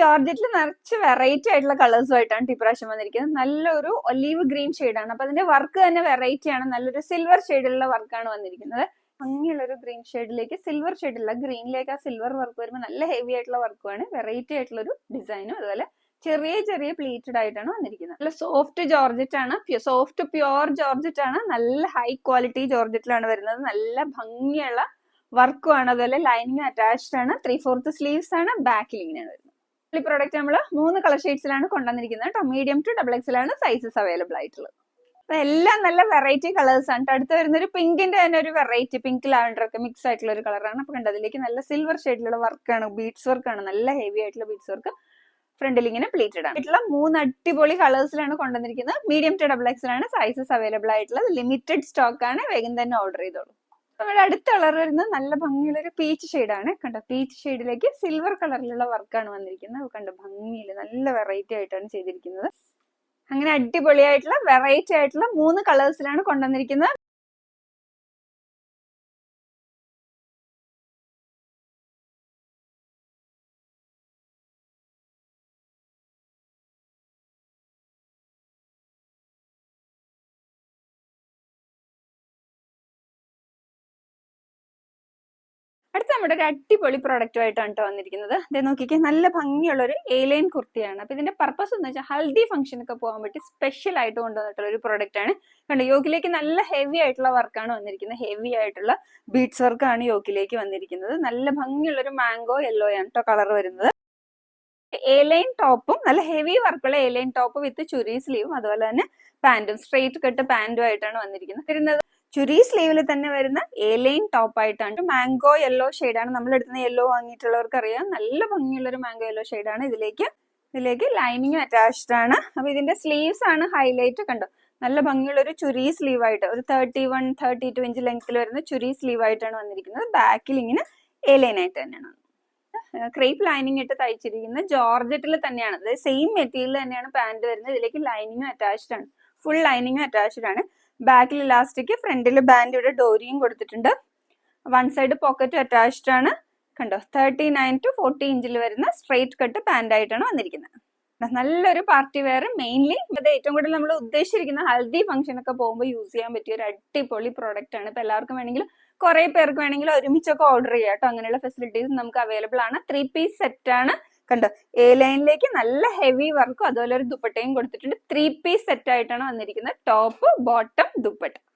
ജോർജറ്റിൽ നിറച്ച് വെറൈറ്റി ആയിട്ടുള്ള കളേഴ്സും ആയിട്ടാണ് ഇപ്രാവശ്യം വന്നിരിക്കുന്നത്. നല്ലൊരു ഒലീവ് ഗ്രീൻ ആണ്. അപ്പൊ അതിന്റെ വർക്ക് തന്നെ വെറൈറ്റി ആണ്. നല്ലൊരു സിൽവർ ഷെയ്ഡിലുള്ള വർക്കാണ് വന്നിരിക്കുന്നത്. ഭംഗിയുള്ള ഒരു ഗ്രീൻ ഷെയ്ഡിലേക്ക് സിൽവർ ഷെയ്ഡില്ല ഗ്രീനിലേക്ക് ആ സിൽവർ വർക്ക് വരുമ്പോൾ നല്ല ഹെവി ആയിട്ടുള്ള വർക്കുമാണ് വെറൈറ്റി ആയിട്ടുള്ള ഒരു ഡിസൈനും അതുപോലെ ചെറിയ ചെറിയ പ്ലീറ്റഡ് ആയിട്ടാണ് വന്നിരിക്കുന്നത്. നല്ല സോഫ്റ്റ് ജോർജറ്റ് ആണ്. സോഫ്റ്റ് പ്യുവർ ജോർജറ്റ് ആണ്. നല്ല ഹൈ ക്വാളിറ്റി ജോർജറ്റിലാണ് വരുന്നത്. നല്ല ഭംഗിയുള്ള വർക്കും ആണ്. അതുപോലെ ലൈനിങ് അറ്റാച്ച്ഡ് ആണ്. ത്രീ ഫോർത്ത് സ്ലീവ്സ് ആണ്. ബാക്കിൽ ഇങ്ങനെയാണ് വരുന്നത്. ഈ പ്രോഡക്റ്റ് നമ്മൾ മൂന്ന് കളർ ഷെയ്ഡ്സിലാണ് കൊണ്ടുവന്നിരിക്കുന്നത് കേട്ടോ. മീഡിയം ടു ഡബിൾ എക്സിലാണ് സൈസസ് അവൈലബിൾ ആയിട്ടുള്ളത്. എല്ലാം നല്ല വെറൈറ്റി കളേഴ്സ് ആണ്. അടുത്ത് വരുന്ന ഒരു പിങ്കിന്റെ തന്നെ ഒരു വെറൈറ്റി പിങ്ക് ലാവൻഡർ ഒക്കെ മിക്സ് ആയിട്ടുള്ള ഒരു കളറാണ് അപ്പൊ കണ്ടോ അതിലേക്ക് നല്ല സിൽവർ ഷെയ്ഡിലുള്ള വർക്കാണ് ബീഡ്സ് വർക്കാണ് നല്ല ഹെവി ആയിട്ടുള്ള ബീഡ്സ് വർക്ക് ഫ്രണ്ടിൽ ഇങ്ങനെ പ്ലീറ്റഡ് ആണ്. ആയിട്ടുള്ള മൂന്ന് അടിപൊളി കളേഴ്സിലാണ് കൊണ്ടുവന്നിരിക്കുന്നത്. മീഡിയം ടു ഡബിൾ എക്സിലാണ് സൈസസ് അവൈലബിൾ ആയിട്ടുള്ളത്. ലിമിറ്റഡ് സ്റ്റോക്ക് ആണ്. വേഗം തന്നെ ഓർഡർ ചെയ്തോളൂ. നമ്മുടെ അടുത്ത കളർ വരുന്നത് നല്ല ഭംഗിയുള്ള ഒരു പീച്ച് ആണ്. കണ്ടോ? പീച്ച് ഷെയ്ഡിലേക്ക് സിൽവർ കളറിലുള്ള വർക്കാണ് വന്നിരിക്കുന്നത്. കണ്ടോ? ഭംഗിയിൽ നല്ല വെറൈറ്റി ആയിട്ടാണ് ചെയ്തിരിക്കുന്നത്. അങ്ങനെ അടിപൊളിയായിട്ടുള്ള വെറൈറ്റി ആയിട്ടുള്ള മൂന്ന് കളേഴ്സിലാണ് കൊണ്ടുവന്നിരിക്കുന്നത്. അടുത്ത നമ്മുടെ ഒരു അടിപൊളി പ്രോഡക്റ്റും ആയിട്ടാണ് കേട്ടോ വന്നിരിക്കുന്നത്. ഇത് നോക്കിക്കേ നല്ല ഭംഗിയുള്ള ഒരു ഏലൈൻ കുർത്തിയാണ്. അപ്പൊ ഇതിന്റെ പർപ്പസ് എന്ന് വെച്ചാൽ ഹൽദി ഫംഗ്ഷൻ ഒക്കെ പോകാൻ പറ്റി സ്പെഷ്യൽ ആയിട്ട് കൊണ്ടുവന്നിട്ടുള്ള ഒരു പ്രോഡക്റ്റ് ആണ്. കണ്ടോ യോഗിലേക്ക് നല്ല ഹെവി ആയിട്ടുള്ള വർക്കാണ് വന്നിരിക്കുന്നത്. ഹെവി ആയിട്ടുള്ള ബീഡ്സ് വർക്കാണ് യോഗിലേക്ക് വന്നിരിക്കുന്നത്. നല്ല ഭംഗിയുള്ള ഒരു മാംഗോ യെല്ലോ ആണ് കേട്ടോ കളർ വരുന്നത്. എലൈൻ ടോപ്പും നല്ല ഹെവി വർക്കുള്ള എലൈൻ ടോപ്പ് വിത്ത് ചുരി സ്ലീവും അതുപോലെ തന്നെ പാന്റും സ്ട്രെയിറ്റ് കട്ട് പാന്റും ആയിട്ടാണ് വന്നിരിക്കുന്നത്. ചുരി സ്ലീവിൽ തന്നെ വരുന്ന എലൈൻ ടോപ്പ് ആയിട്ടാണ്. മാംഗോ യെല്ലോ ആണ്. നമ്മൾ എടുക്കുന്ന യെല്ലോ വാങ്ങിയിട്ടുള്ളവർക്ക് അറിയാം നല്ല ഭംഗിയുള്ള ഒരു മാംഗോ യെല്ലോ ആണ് ഇതിലേക്ക്. ഇതിലേക്ക് ലൈനിങ് അറ്റാച്ച്ഡ് ആണ്. അപ്പൊ ഇതിന്റെ സ്ലീവ്സ് ആണ് ഹൈലൈറ്റ് കണ്ടോ? നല്ല ഭംഗിയുള്ള ഒരു ചുരി സ്ലീവ് ആയിട്ട്. ഒരു thirty one thirty two inch ലെങ്ത്തിൽ വരുന്ന ചുരി സ്ലീവ് ആയിട്ടാണ് വന്നിരിക്കുന്നത്. ബാക്കിൽ ഇങ്ങനെ എലൈൻ ആയിട്ട് തന്നെയാണ്. ക്രേപ്പ് ലൈനിങ് ഇട്ട് തയ്ച്ചിരിക്കുന്ന ജോർജറ്റിൽ തന്നെയാണ്. അതായത് സെയിം മെറ്റീരിയൽ തന്നെയാണ് പാന്റ് വരുന്നത്. ഇതിലേക്ക് ലൈനിങ് അറ്റാച്ച്ഡ് ആണ്. ഫുൾ ലൈനിങ് അറ്റാച്ച്ഡ് ആണ്. ബാക്കിൽ ഇലാസ്റ്റിക് ഫ്രണ്ടിൽ ബാൻഡ് ഇവിടെ ഡോരിയും കൊടുത്തിട്ടുണ്ട്. വൺ സൈഡ് പോക്കറ്റ് അറ്റാച്ച്ഡ് ആണ്. കണ്ടോ? തേർട്ടി നയൻ ടു ഫോർട്ടി ഇഞ്ചിൽ വരുന്ന സ്ട്രെയിറ്റ് കട്ട് പാന്റ് ആയിട്ടാണ് വന്നിരിക്കുന്നത്. നല്ലൊരു പാർട്ടി വെയർ മെയിൻലി അത് ഏറ്റവും കൂടുതൽ നമ്മൾ ഉദ്ദേശിച്ചിരിക്കുന്ന ഹൽദി ഫംഗ്ഷൻ ഒക്കെ പോകുമ്പോൾ യൂസ് ചെയ്യാൻ പറ്റിയ ഒരു അടിപൊളി പ്രോഡക്റ്റ് ആണ്. ഇപ്പൊ എല്ലാവർക്കും വേണമെങ്കിലും കുറെ പേർക്ക് വേണമെങ്കിലും ഒരുമിച്ചൊക്കെ ഓർഡർ ചെയ്യാം കേട്ടോ. അങ്ങനെയുള്ള ഫെസിലിറ്റീസ് നമുക്ക് അവൈലബിൾ ആണ്. ത്രീ പീസ് സെറ്റ് ആണ്. കണ്ടോ? എ ലൈനിലേക്ക് നല്ല ഹെവി വർക്കും അതുപോലെ ഒരു ദുപ്പട്ടയും കൊടുത്തിട്ടുണ്ട്. ത്രീ പീസ് സെറ്റ് ആയിട്ടാണ് വന്നിരിക്കുന്നത്. Top bottom dupatta.